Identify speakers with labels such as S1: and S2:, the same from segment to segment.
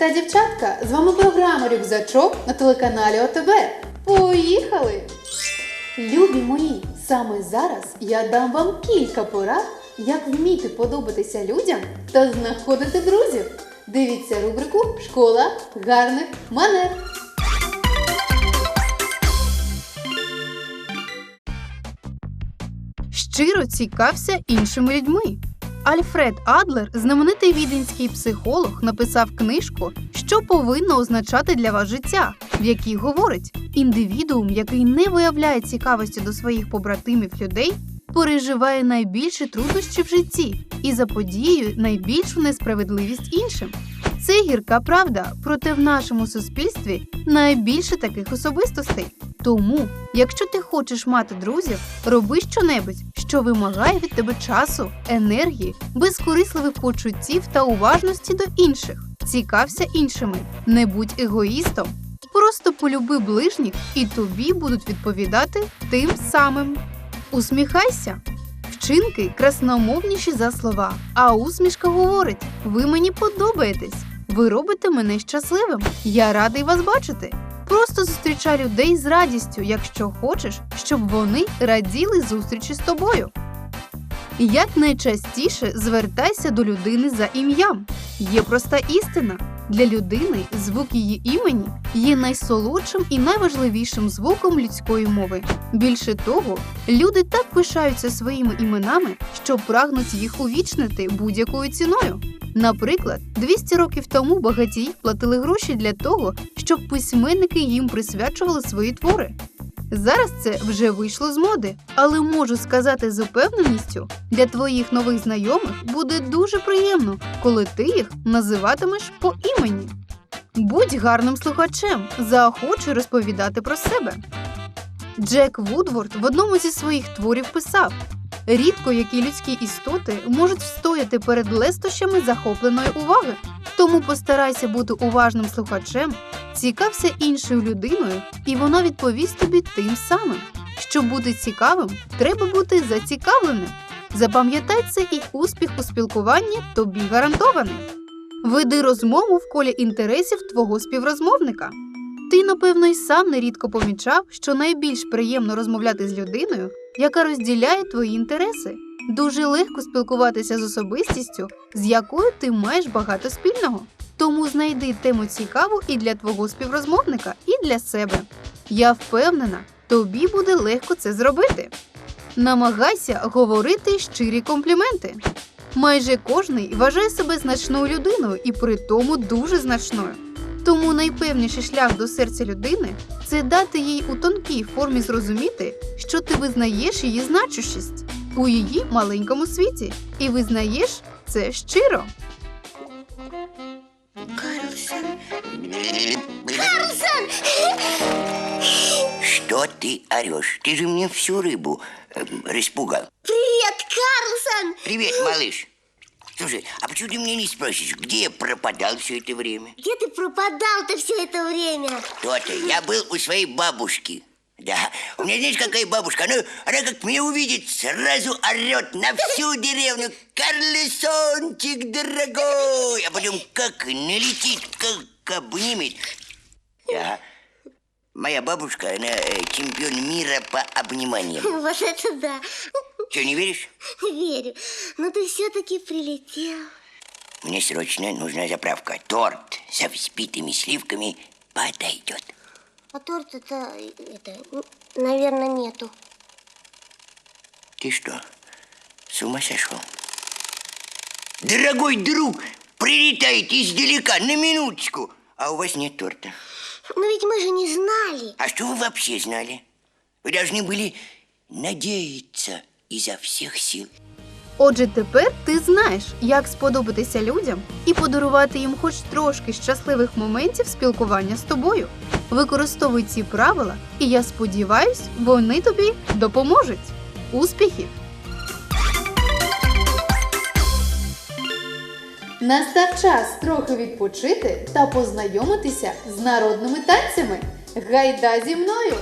S1: Та дівчатка! З вами програма Рюкзачок на телеканалі ОТВ. Поїхали! Любі мої, саме зараз я дам вам кілька порад, як вміти подобатися людям та знаходити друзів. Дивіться рубрику Школа гарних манер. Щиро цікався іншими людьми. Альфред Адлер, знаменитий віденський психолог, написав книжку, що повинно означати для вас життя, в якій говорить, індивідуум, який не виявляє цікавості до своїх побратимів людей, переживає найбільші труднощі в житті і заподіює найбільшу несправедливість іншим. Це гірка правда, проте в нашому суспільстві найбільше таких особистостей. Тому, якщо ти хочеш мати друзів, роби щонебудь, що вимагає від тебе часу, енергії, безкорисливих почуттів та уважності до інших. Цікався іншими, не будь егоїстом. Просто полюби ближніх, і тобі будуть відповідати тим самим. Усміхайся. Вчинки красномовніші за слова, а усмішка говорить: ви мені подобаєтесь, ви робите мене щасливим. Я радий вас бачити. Просто зустрічай людей з радістю, якщо хочеш, щоб вони раділи зустрічі з тобою. Як найчастіше звертайся до людини за ім'ям. Є проста істина. Для людини звук її імені є найсолодшим і найважливішим звуком людської мови. Більше того, люди так пишаються своїми іменами, що прагнуть їх увічнити будь-якою ціною. Наприклад, 200 років тому багатії платили гроші для того, щоб письменники їм присвячували свої твори. Зараз це вже вийшло з моди, але можу сказати з упевненістю, для твоїх нових знайомих буде дуже приємно, коли ти їх називатимеш по імені. Будь гарним слухачем, заохочуй розповідати про себе. Джек Вудворд в одному зі своїх творів писав: рідко які людські істоти можуть встояти перед лестощами захопленої уваги. Тому постарайся бути уважним слухачем, цікався іншою людиною, і вона відповість тобі тим самим. Щоб бути цікавим, треба бути зацікавленим. Запам'ятай це і успіх у спілкуванні тобі гарантований. Веди розмову в колі інтересів твого співрозмовника. Ти, напевно, й сам нерідко помічав, що найбільш приємно розмовляти з людиною, яка розділяє твої інтереси. Дуже легко спілкуватися з особистістю, з якою ти маєш багато спільного. Тому знайди тему цікаву і для твого співрозмовника, і для себе. Я впевнена, тобі буде легко це зробити. Намагайся говорити щирі компліменти. Майже кожний вважає себе значною людиною і при тому дуже значною. Тому найпевніший шлях до серця людини це дати їй у тонкій формі зрозуміти, що ти визнаєш її значущість у її маленькому світі, і визнаєш це щиро.
S2: Карлсон!
S3: Что ты орешь? Ты же мне всю рыбу эм, распугал.
S2: Привет, Карлсон!
S3: Привет, малыш. Слушай, а почему ты меня не спросишь, где я пропадал все это время?
S2: Где ты пропадал-то все это время?
S3: То-то, я был у своей бабушки. Да, у меня, знаешь, какая бабушка? Она, она как меня увидит, сразу орет на всю деревню. Карлесончик дорогой! А потом как налетит, как обнимет. Да. Моя бабушка, она э, чемпион мира по обниманиям.
S2: Вот это да.
S3: Что, не веришь?
S2: Верю. Но ты все-таки прилетел.
S3: Мне срочно нужна заправка. Торт со взбитыми сливками подойдет.
S2: А торта-то, это, наверное, нету.
S3: Ты что, с ума сошел? Дорогой друг, прилетаете издалека на минуточку, а у вас нет торта.
S2: Но ведь мы же не знали.
S3: А что вы вообще знали? Вы должны были надеяться изо всех сил.
S1: Отже, тепер ти знаєш, як сподобатися людям і подарувати їм хоч трошки щасливих моментів спілкування з тобою. Використовуй ці правила, і я сподіваюсь, вони тобі допоможуть. Успіхів! Настав час трохи відпочити та познайомитися з народними танцями. Гайда зі мною!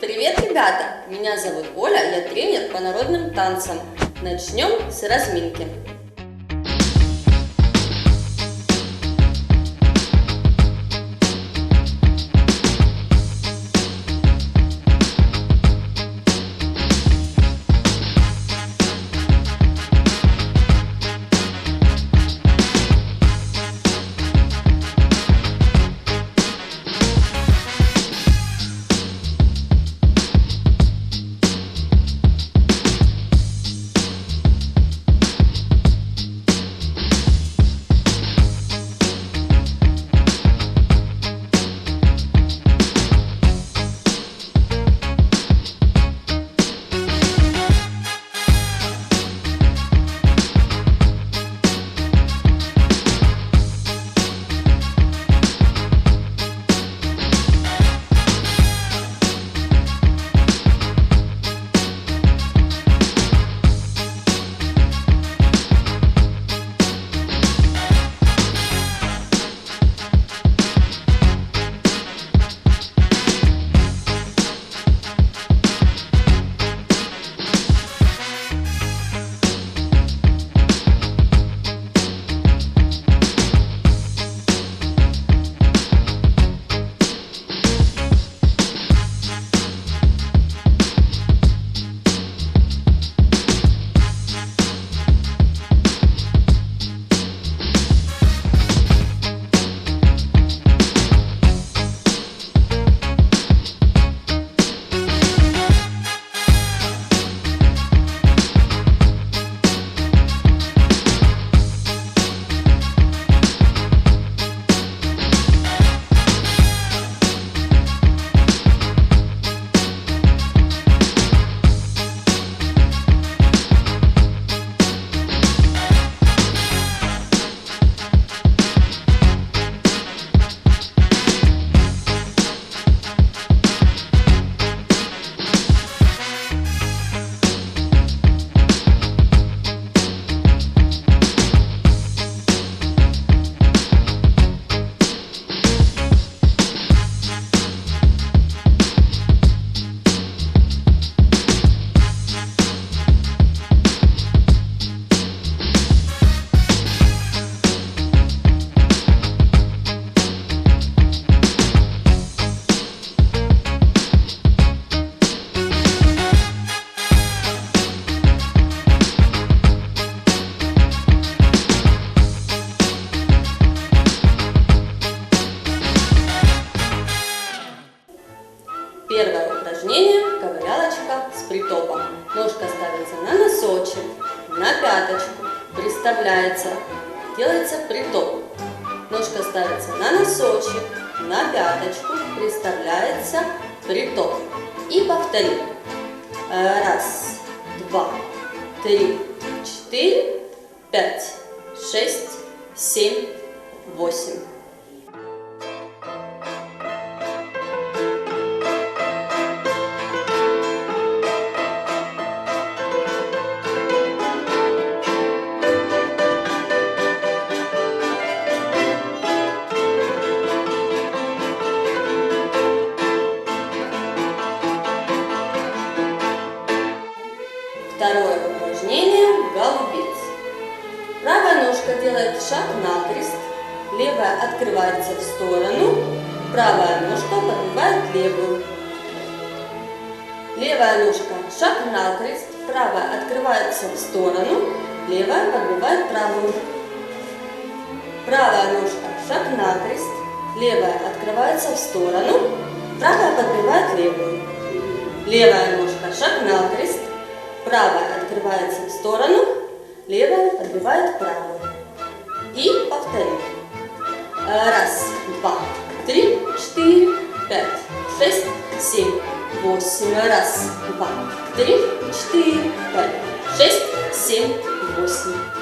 S4: Привет, ребята! Меня зовут Оля, я тренер по народным танцам. Начнем с разминки. Делается притоп. Ножка ставится на носочек, на пяточку, приставляется притоп. И повторим. Раз, два, три, четыре, пять, шесть, семь, восемь. Ножка подбивает левую. Левая ножка шаг накрест, правая открывается в сторону, левая подбивает правую. Правая ножка шаг накрест, левая открывается в сторону, правая подбивает левую. Левая ножка шаг накрест, правая открывается в сторону, левая подбивает правую. И повторим. Раз, два, три, четыре, пять, шесть, семь, восемь. Раз, два, три, четыре, пять, шесть, семь, восемь.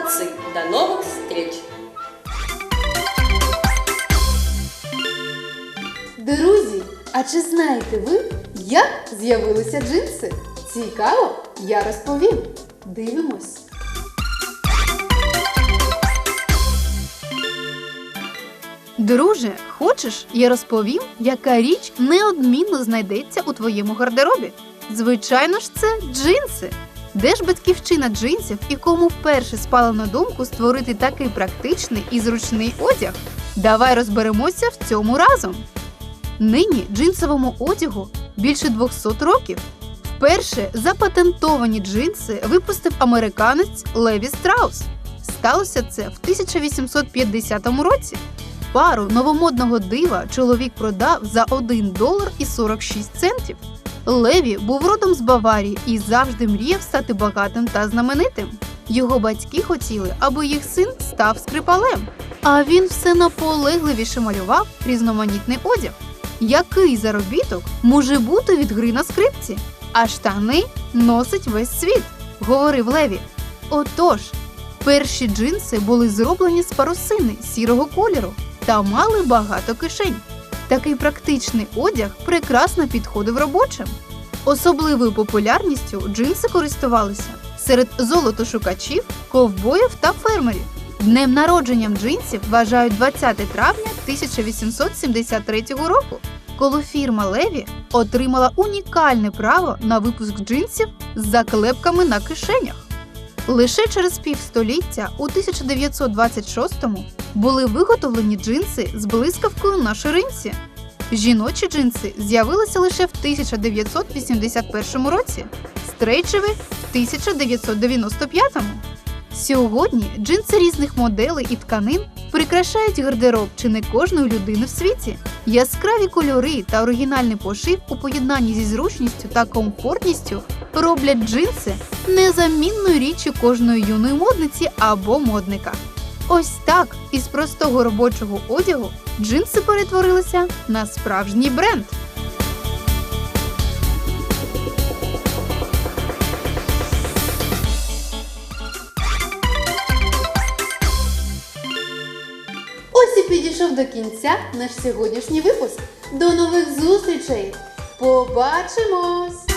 S4: Молодцы. До новых встреч!
S1: Друзі, а чи знаєте ви, як з'явилися джинси? Цікаво, я розповім. Дивимось. Друже, хочеш, я розповім, яка річ неодмінно знайдеться у твоєму гардеробі? Звичайно ж, це джинси. Де ж батьківщина джинсів і кому вперше спало на думку створити такий практичний і зручний одяг? Давай розберемося в цьому разом. Нині джинсовому одягу більше 200 років. Вперше запатентовані джинси випустив американець Леві Страус. Сталося це в 1850 році. Пару новомодного дива чоловік продав за 1 долар і 46 центів. Леві був родом з Баварії і завжди мріяв стати багатим та знаменитим. Його батьки хотіли, аби їх син став скрипалем. А він все наполегливіше малював різноманітний одяг. Який заробіток може бути від гри на скрипці? А штани носить весь світ, говорив Леві. Отож, перші джинси були зроблені з парусини сірого кольору та мали багато кишень. Такий практичний одяг прекрасно підходив робочим. Особливою популярністю джинси користувалися серед золотошукачів, ковбоїв та фермерів. Днем народженням джинсів вважають 20 травня 1873 року, коли фірма Леві отримала унікальне право на випуск джинсів з заклепками на кишенях. Лише через півстоліття, у 1926-му, були виготовлені джинси з блискавкою на ширинці. Жіночі джинси з'явилися лише в 1981 році, стрейчеві в 1995-му. Сьогодні джинси різних моделей і тканин прикрашають гардероб чи не кожної людини в світі. Яскраві кольори та оригінальний пошив у поєднанні зі зручністю та комфортністю роблять джинси незамінною річчю кожної юної модниці або модника. Ось так із простого робочого одягу джинси перетворилися на справжній бренд. Ось і підійшов до кінця наш сьогоднішній випуск. До нових зустрічей! Побачимось!